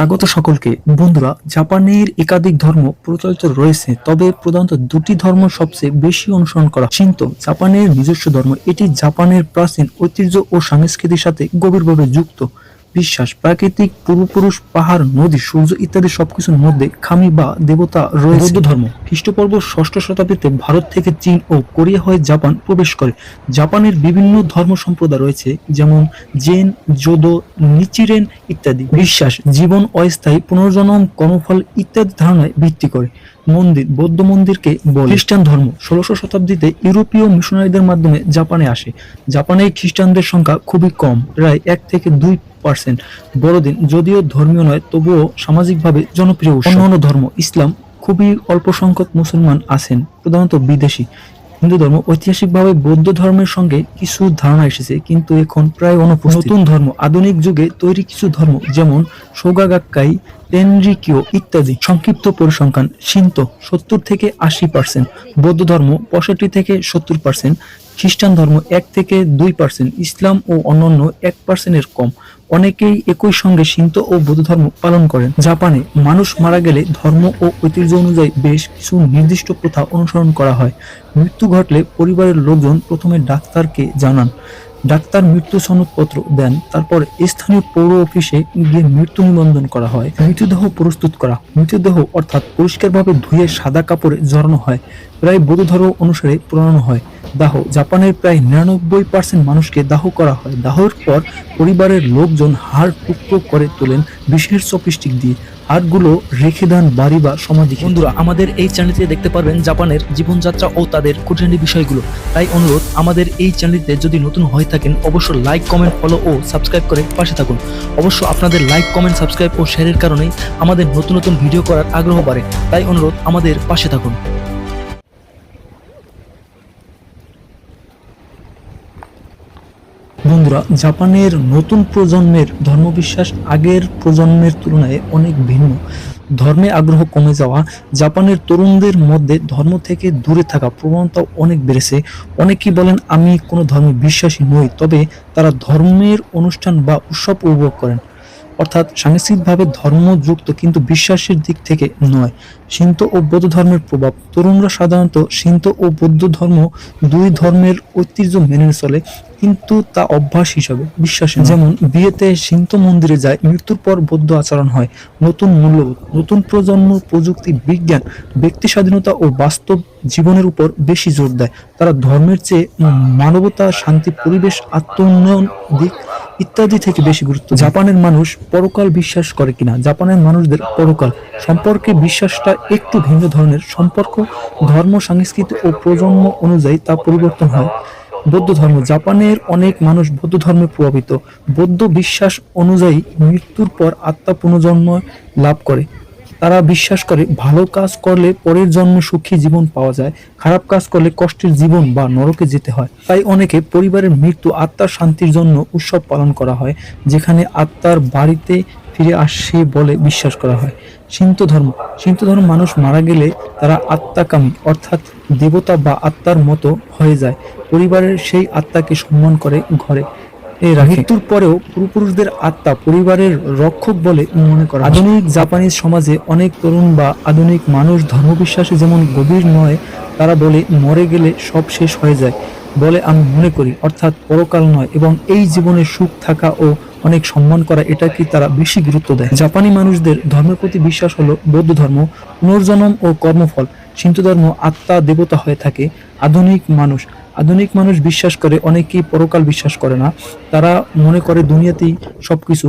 স্বাগত সকলকে। বন্ধুরা, জাপানের একাধিক ধর্ম প্রচলিত রয়েছে, তবে প্রধানত দুটি ধর্ম সবচেয়ে বেশি অনুসরণ করা চিন্ত জাপানের নিজস্ব ধর্ম। এটি জাপানের প্রাচীন ঐতিহ্য ও সংস্কৃতির সাথে গভীরভাবে যুক্ত। বিশ্বাস প্রাকৃতিক পূর্বপুরুষ পাহাড় নদী সূর্য ইত্যাদি সবকিছুর মধ্যে খামি বা দেবতা রয়েছে। বৌদ্ধ ধর্ম। খ্রিস্টপূর্ব ষষ্ঠ শতাব্দীতে ভারত থেকে চীন ও কোরিয়া হয়ে জাপান প্রবেশ করে। জাপানের বিভিন্ন ধর্ম সম্প্রদায় রয়েছে যেমন জেন জোদো নিচিরেন ইত্যাদি। বিশ্বাস জীবন অস্থায়ী পুনর্জন্ম কর্মফল ইত্যাদি ধারণায় ভিত্তি করে। মন্দির, বৌদ্ধ মন্দিরকে খ্রিস্টান ধর্ম ষোলশ শতাব্দীতে ইউরোপীয় মিশনারিদের মাধ্যমে জাপানে আসে। জাপানে খ্রিস্টানদের সংখ্যা খুবই কম, প্রায় এক থেকে দুই পার্সেন্ট। বড়দিন যদিও ধর্মীয় নয়, তবুও সামাজিকভাবে জনপ্রিয় অন্যান্য ধর্ম, ইসলাম, খুবই অল্প সংখ্যক মুসলমান আছেন, প্রধানত বিদেশি। হিন্দু ধর্ম ঐতিহাসিকভাবে বৌদ্ধ ধর্মের সঙ্গে কিছু ধারণা এসেছে, কিন্তু এখন প্রায় অনুপস্থিত। নতুন ধর্ম, আধুনিক যুগে তৈরি কিছু ধর্ম, যেমন সোগাগাক্কাই টেনরিকিও ইত্যাদি সংক্ষিপ্ত পরিসংখ্যান সিন্ত সত্তর থেকে আশি পার্সেন্ট বৌদ্ধ ধর্ম পঁয়ষট্টি থেকে সত্তর পার্সেন্ট খ্রিস্টান ধর্ম এক থেকে দুই পার্সেন্ট ইসলাম ও অন্যান্য এক পার্সেন্টের কম। অনেকেই একই সঙ্গে সিন্ত ও বৌদ্ধ ধর্ম পালন করেন। জাপানে মানুষ মারা গেলে ধর্ম ও ঐতিহ্য অনুযায়ী বেশ কিছু নির্দিষ্ট প্রথা অনুসরণ করা হয়। মৃত্যু ঘটলে পরিবারের লোকজন প্রথমে ডাক্তারকে জানান। ডাক্তার মৃত্যু সনদপত্র দেন, তারপর স্থানীয় পৌর অফিসে গিয়ে মৃত্যু নিবন্ধন করা হয়। মৃতদেহ প্রস্তুত করা। মৃতদেহ অর্থাৎ পরিষ্কারভাবে ধুয়ে সাদা কাপড়ে জড়ানো হয়। প্রায় বৌদ্ধ ধর্ম অনুসারে পোড়ানো হয়। দাহ, জাপানের প্রায় নিরানব্বই পার্সেন্ট মানুষকে দাহ করা হয়। দাহর পর পরিবারের লোকজন হাড় টুকরো করে তোলেন বিশেষ চপিস্টিক দিয়ে। হাড়গুলো রেখে দেন বাড়ি বা সমাধি বন্ধুরা, আমাদের এই চ্যানেলটিতে দেখতে পারবেন জাপানের জীবনযাত্রা ও তাদের কঠিন বিষয়গুলো। তাই অনুরোধ, আমাদের এই চ্যানেলটিতে যদি নতুন হয়ে থাকেন, অবশ্যই লাইক কমেন্ট ফলো ও সাবস্ক্রাইব করে পাশে থাকুন। অবশ্য আপনাদের লাইক কমেন্ট সাবস্ক্রাইব ও শেয়ারের কারণেই আমাদের নতুন নতুন ভিডিও করার আগ্রহ বাড়ে। তাই অনুরোধ, আমাদের পাশে থাকুন। বন্ধুরা, জাপানের নতুন প্রজন্মের ধর্মবিশ্বাস আগের প্রজন্মের তুলনায় অনেক ভিন্ন। ধর্মে আগ্রহ কমে যাওয়া, জাপানের তরুণদের মধ্যে ধর্ম থেকে দূরে থাকা প্রবণতা অনেক বেড়েছে। অনেকেই বলেন, আমি কোনো ধর্মে বিশ্বাসী নই, তবে তারা ধর্মের অনুষ্ঠান বা উৎসব উপভোগ করেন। অর্থাৎ সাংস্কৃতিকভাবে ধর্মযুক্ত কিন্তু বিশ্বাসের দিক থেকে নয়। সিন্ত ও বৌদ্ধ ধর্মের প্রভাব, তরুণরা সাধারণত সিন্ত ও বৌদ্ধ ধর্ম দুই ধর্মের ঐতিহ্য মেনে চলে। কিন্তু তা অভ্যাস হিসাবে বিশ্বাস যেমন, বিয়েতে সিন্ত মন্দিরে যায়, মৃত্যুর পর বৌদ্ধ আচরণ হয়। নতুন মূল্যবোধ, নতুন প্রজন্ম, প্রযুক্তি, বিজ্ঞান, ব্যক্তি স্বাধীনতা ও বাস্তব জীবনের উপর বেশি জোর দেয়। তারা ধর্মের চেয়ে মানবতা, শান্তি, পরিবেশ আত্ম উন্নয়ন দিক ইত্যাদি থেকে বেশি গুরুত্ব জাপানের মানুষ পরকাল বিশ্বাস করে কিনা? জাপানের মানুষদের পরকাল সম্পর্কে বিশ্বাসটা একটু ভিন্ন ধরনের। সম্পর্ক, ধর্ম, সংস্কৃতি ও প্রজন্ম অনুযায়ী তা পরিবর্তন হয়। বৌদ্ধ ধর্ম। জাপানের অনেক মানুষ বৌদ্ধ ধর্মে প্রভাবিত। বৌদ্ধ বিশ্বাস অনুযায়ী মৃত্যুর পর আত্মা পুনর্জন্ম লাভ করে। তারা বিশ্বাস করে, ভালো কাজ করলে পরের জন্মে সুখী জীবন পাওয়া যায়, খারাপ কাজ করলে কষ্টের জীবন বা নরকে যেতে হয়। তাই অনেকে পরিবারের মৃত্যু, আত্মার শান্তির জন্য উৎসব পালন করা হয়, যেখানে আত্মার বাড়িতে ফিরে আসে বলে বিশ্বাস করা হয়। সিন্ত ধর্ম। সিন্ত ধর্ম মানুষ মারা গেলে তারা আত্মাকামী, অর্থাৎ দেবতা বা আত্মার মতো হয়ে যায়। পরিবারের সেই আত্মাকে সম্মান করে ঘরে। মৃত্যুর পরেও পূর্বপুরুষদের আত্মা পরিবারের রক্ষক বলে মনে করা আধুনিক জাপানিজ সমাজে অনেক তরুণ বা আধুনিক মানুষ ধর্মবিশ্বাসে যেমন গভীর নয়, তারা বলে মরে গেলে সব শেষ হয়ে যায় বলে আমি মনে করি, অর্থাৎ পরকাল নয় এবং এই জীবনে সুখ থাকা ও অনেক সম্মান করা এটা কি তারা বেশি গুরুত্ব দেয়। জাপানি মানুষদের ধর্মের প্রতি বিশ্বাস হলো বৌদ্ধ ধর্ম, পুনর্জন্ম ও কর্মফল। সিন্তু ধর্ম আত্মা দেবতা হয়ে থাকে, আধুনিক মানুষ। আধুনিক মানুষ বিশ্বাস করে, অনেকেই পরকাল বিশ্বাস করে না। তারা মনে করে দুনিয়াতেই সবকিছু